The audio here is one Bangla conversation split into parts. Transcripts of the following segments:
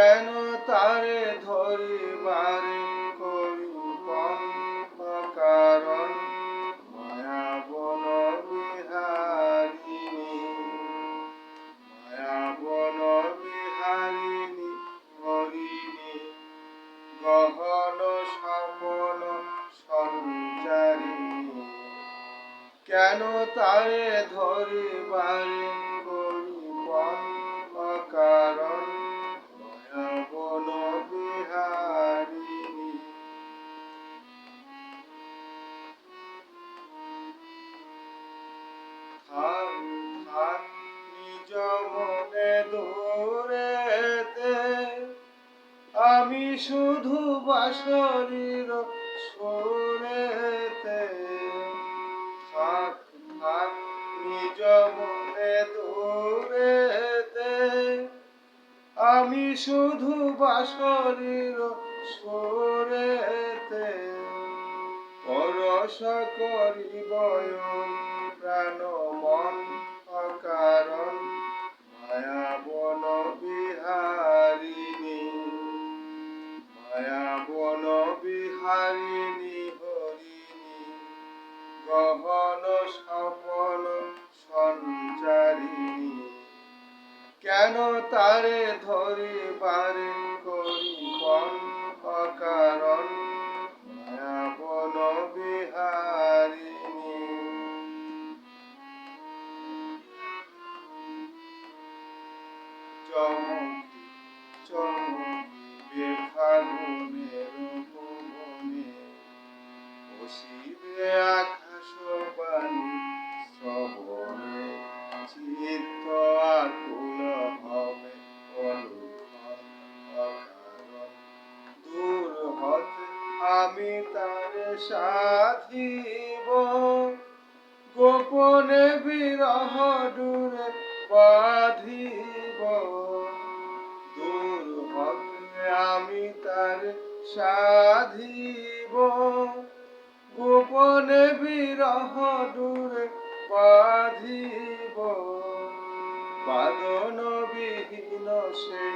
কেন তারে ধরিবার কারণ মায়া বন বিহারিণী, মায়া বন বিহারিণী হরিণী গহন সপন সঞ্চারিণী। কেন তারে ধরিবার শুধু বাসরির সুরেতে থাক থাক নিজ মনে দূরেতে। আমি শুধু বাসরির সুরেতে পরশ করিব প্রাণ গহন সপন সঞ্চারিণী কেন তারে ধরিবারে করিবন অকারণ মায়াবন বিহারিণী। চমকি আমি তারে সাধিব গোপনে বিরহ দূরে বাঁধিব। দূর আমি তার সাধিব গোপনে বিরহ দূরে বাঁধিব। বাদন বিহীন সে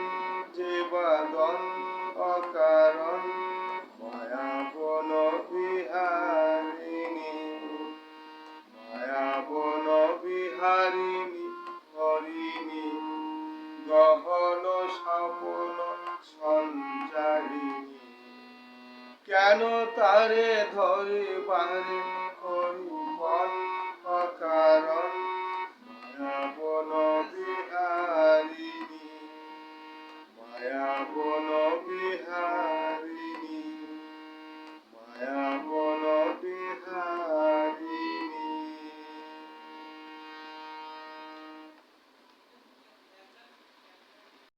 যে বাদন কেন তারে ধরিবারে করিবন অকারণ মায়াবন বিহারিণী মায়াবন